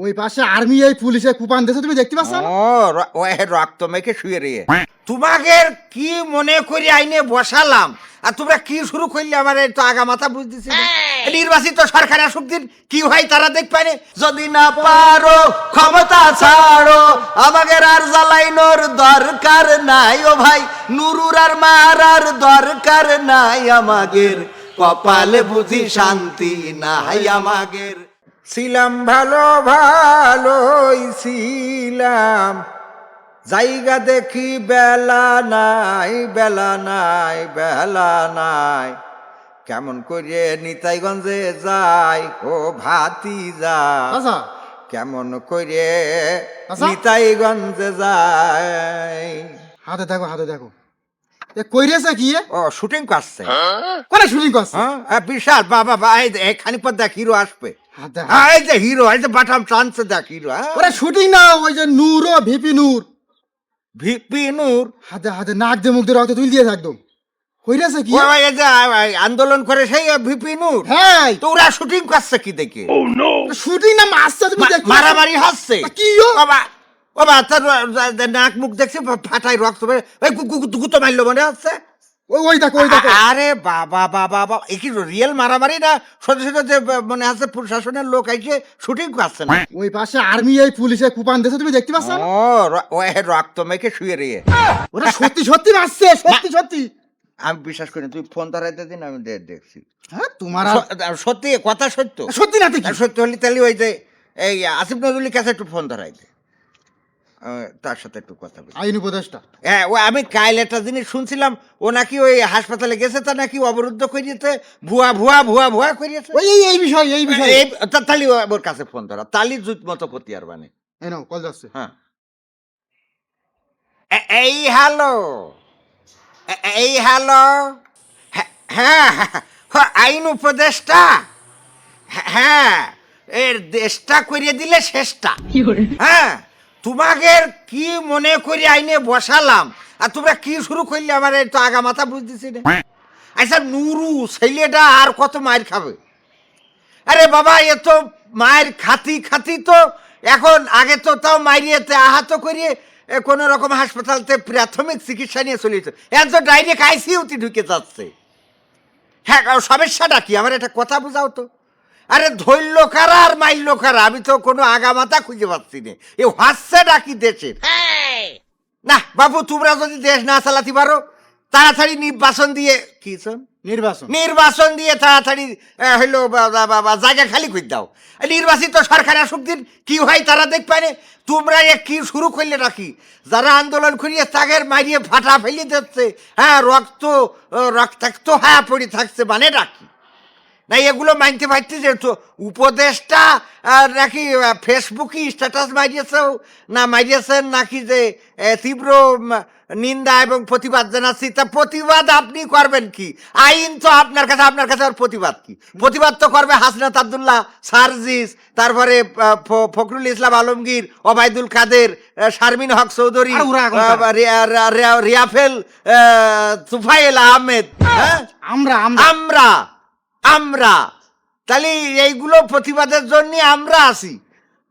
ওই পাশে আর্মি এই পুলিশে কুপান দিয়েছে তুমি দেখতে পাচ্ছ? ও রক্ত মেখে শুয়ে রে তোমাদের কি মনে করি আইনে বসালাম? আর তোমরা কি শুরু করলে আমার এই তো আগা মাথা বুঝতেছি নির্বাচিত সরকার আসুক দিন কি হয় তারা দেখবে না। যদি না পারো ক্ষমতা ছাড়ো আমাদের আর জ্বালাইনোর দরকার নাই ও ভাই। নুরুর আর মারার দরকার নাই আমাদের কপালে বুঝি শান্তি নাই আমাদের ছিলাম ভালো ভালোই ছিলাম। জায়গা দেখি বেলা নাই বেলা নাই বেলা নাই। কেমন করে নিতাইগঞ্জে যাই ও ভাতি যা আচ্ছা। কেমন করে আচ্ছা। নিতাইগঞ্জে যাই। হাতে দেখো হাতে দেখো। কইরেছে কি? ও শুটিং করছে। কোনে শুটিং করছে? হ্যাঁ? বিশাল বাবা বা এখানি পর দেখ হিরো আসবে। হ্যাঁ, এই যে হিরো এই যে বাটাম টানছে দেখ হিরো ওরে শুটিং না ওই যে নূর ও ভিপি নূর। ভিপি নূর? হাতে হাতে নাক দিয়ে মুখ দিয়ে রক্ত তুল দিয়েছে একদম। কইরেছে কি? ওই এই যে আন্দোলন করে সেই ভিপি নূর? হ্যাঁ। তো ওরা শুটিং করছে কি দেখে? শুটিং না মারছে তুমি? মারামারি হচ্ছে। কি ও? বাবা বাবা তার নাক মুখ দেখছে ফাটাই রক্ত বের- ওই গুতো মারলো মনে হচ্ছে? ওই ওই দেখো ওই দেখো। আরে বাবা বাবা বাবা। এ কি রিয়েল মারামারি না? সত্যি সত্যি যে মনে হচ্ছে প্রশাসনের লোক আইছে শুটিং করছে না? ওই পাশে আর্মি এই পুলিশে কুপান তুমি দেখতে পাচ্ছ? না? ও র- ও এ রক্ত মেখে শুয়ে রে ওরা সত্যি সত্যি মারছে সত্যি সত্যি। আমি বিশ্বাস করি না, তুই ফোন ধরাইতে দিন আমি দেখছি। হ্যাঁ তোমার সত্যি কথা সত্য। সত্যি না সত্যি হলে তাহলে ওই যে এই আসিফ নজরুলের কাছে একটু ফোন ধরাই দে আহ, তার সাথে একটু কথা বলি। আইন উপদেশটা হ্যাঁ ও আমি কাল একটা জিনিস শুনছিলাম ও নাকি ওই হাসপাতালে গেছে তা নাকি অবরুদ্ধ করিয়েছে ভুয়া ভুয়া ভুয়া ভুয়া করিয়েছে। ওই এই এই বিষয় এই বিষয়। এই তা- তালি ও- ওর কাছে ফোন ধরা। তালি জুত মতো প্রতি আর মানে এই নাও কল যাচ্ছে। হ্যাঁ। এ- এই হ্যালো। এ- এই হ্যালো। হ্যাঁ হ্যাঁ হ্যাঁ, আইন উপদেশটা হ্যাঁ, হ্যাঁ এর দেশটা করিয়ে দিলে শেষটা। হ্যাঁ। তোমাদের কি মনে করি আইনে বসালাম? আর তোমরা কি শুরু করলে আমার এই তো আগা মাথা বুঝতেছি না আচ্ছা নুরু ছেলেটা আর কত মায়ের খাবে? আরে বাবা এ তো মায়ের খাতি খাতি তো। এখন আগে তো তাও মাইরিয়েতে আহত করিয়ে কোনো রকম হাসপাতালতে প্রাথমিক চিকিৎসা নিয়ে চলেছে এখন তো ডাইরেক্ট আইসিইউতে ঢুকে যাচ্ছে। হ্যাঁ সমস্যাটা কি? আমার একটা কথা বোঝাও তো। আরে ধৈর্য কারা আর মাইল্য কারা? আমি তো কোনো আগামাতা খুঁজে পাচ্ছি না। এ হাসছে ডাকি দেশের? না বাবু তোমরা যদি দেশ না চালাতে পারো তাড়াতাড়ি নির্বাচন দিয়ে কি নির্বাচন। নির্বাচন দিয়ে তাড়াতাড়ি হইল জায়গা খালি করে দাও। নির্বাচিত সরকার আসুক দিন কি হয় তারা দেখবে না। তোমরা এ কি শুরু করলে নাকি? যারা আন্দোলন করিয়ে তাদের মারিয়ে ফাটা ফেলে দিচ্ছে হ্যাঁ রক্ত রক্তাক্ত হ্যাঁ পড়ে থাকছে মানে ডাকি না এগুলো মানতে পারছি যে তো উপদেশটা নাকি ফেসবুকে স্ট্যাটাস মারিয়েছেও না মারিয়েছেন নাকি যে তীব্র নিন্দা এবং প্রতিবাদ জানাচ্ছি তা প্রতিবাদ আপনি করবেন কি? আইন তো আপনার কাছে আপনার কাছে আর প্রতিবাদ কি? প্রতিবাদ তো করবে হাসনাত আবদুল্লাহ সার্জিস তারপরে ফখরুল ইসলাম আলমগীর ওবায়দুল কাদের শারমিন হক চৌধুরী রিয়াফেল আহ, তুফাইল আহমেদ হ্যাঁ? আমরা। আমরা। আমরা। তাহলে এইগুলো প্রতিবাদের জন্য আমরা আসি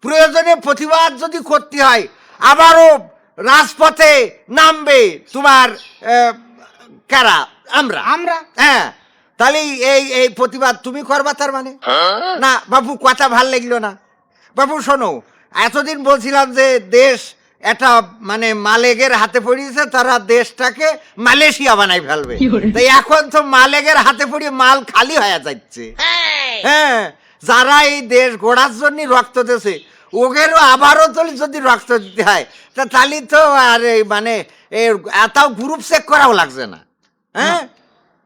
প্রয়োজনে প্রতিবাদ যদি করতে হয় আবারও রাজপথে নামবে তোমার কারা? আমরা। আমরা। হ্যাঁ। তাহলে এই এই প্রতিবাদ তুমি করবা তার মানে? না বাবু কথা ভালো লাগল না। বাবু শোনো এতদিন বলছিলাম যে দেশ এটা মানে মালেগের হাতে পড়িয়েছে তারা দেশটাকে মালয়েশিয়া বানাই ফেলবে। তাই এখন তো মালেগের হাতে পড়িয়ে মাল খালি হয়ে যাচ্ছে। হ্যাঁ যারা এই দেশ গড়ার জন্য রক্ত দিয়েছে ওদেরও আবারও তো যদি রক্ত দিতে হয় তা তাহলে তো আর এই মানে এতাও গ্রুপ চেক করাও লাগছে না। হ্যাঁ?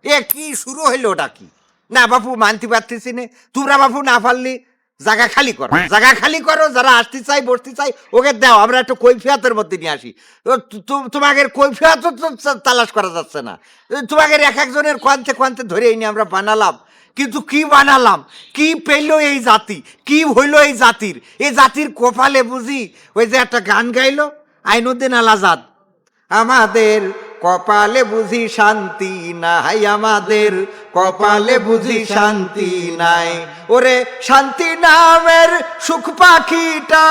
এ কি শুরু হইল ওটা কি? না বাপু মানতে পারতেছি না। তোমরা বাপু না পারলি জায়গা খালি করো, জায়গা খালি করো, যারা আসতে চাই বসতে চাই ওকে দাও, আমরা একটু কৈফিয়াতের মধ্যে নিয়ে আসি। তোমাকে কৈফিয়াত তো তালাশ করা যাচ্ছে না। তোমাকে এক একজনের কোয়ান্তে কোয়ান্তে ধরে এনে আমরা বানালাম। কিন্তু কি বানালাম? কি পেল এই জাতি? কি হইল এই জাতির? এই জাতির কপালে বুঝি ওই যে একটা গান গাইলো, আইনুদ্দিন আল আজাদ আমাদের কপালে বুঝি শান্তি নাই আমাদের, কপালে বুঝি শান্তি নাই। ওরে শান্তি নামের সুখ পাখিটা,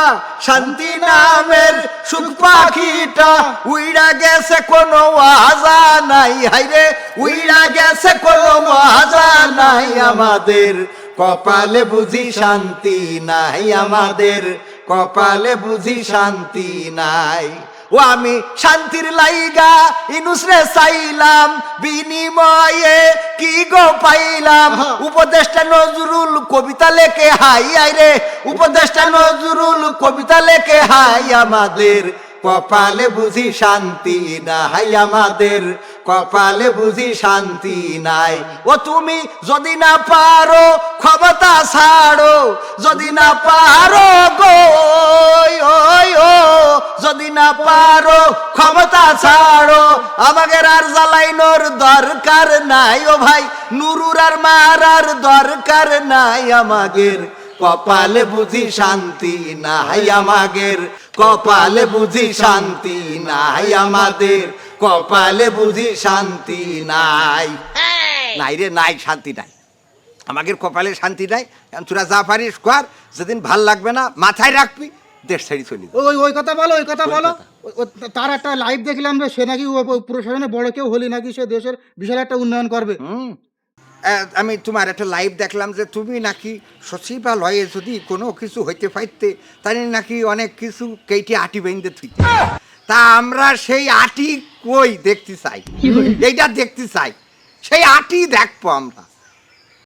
শান্তি নামের সুখ পাখিটা উইড়া গেছে কোনো আজা নাই। হাইরে উইড়া গেছে কোনো মাজা নাই আমাদের, কপালে বুঝি শান্তি নাই আমাদের, কপালে বুঝি শান্তি নাই। ও আমি শান্তির লাইগা ইনুসরে চাইলাম বিনিময়ে কি গো পাইলাম? উপদেষ্টা নজরুল কবিতা লেখে হাই আইরে উপদেষ্টা নজরুল কবিতা লেখে হাই আমাদের কপালে বুঝি শান্তি না হাই আমাদের। কপালে বুঝি শান্তি নাই। ও তুমি যদি না পারো, ক্ষমতা ছাড়ো। যদি না পারো গো যদি না পারো, ক্ষমতা ছাড়ো। আমাকে আর জ্বালাইনোর দরকার নাই। ও ভাই, নুরুর আর মারার দরকার নাই আমাদের কপালে বুঝি শান্তি নাই আমাদের কপালে বুঝি শান্তি নাই আমাদের। কপালে বুঝি শান্তি নাই। নাই রে নাই শান্তি নাই। আমাকে কপালে শান্তি নাই। এখন তোরা যা পারিস কর যেদিন ভালো লাগবে না মাথায় রাখবি দেশ ছেড়ে চলি ওই ওই কথা বলো ওই কথা বলো। তার একটা লাইভ দেখলাম রে সে নাকি প্রশাসনে বড় কেউ হলি নাকি সে দেশের বিশাল একটা উন্নয়ন করবে। আমি তোমার একটা লাইভ দেখলাম যে তুমি নাকি সচিবালয়ে যদি কোনো কিছু হইতে পাইতে তাহলে নাকি অনেক কিছু কেটে আটি বেঁধে থুইতে। তা আমরা সেই আটি কই দেখতে চাই? এইটা দেখতে চাই। সেই আটি দেখব আমরা।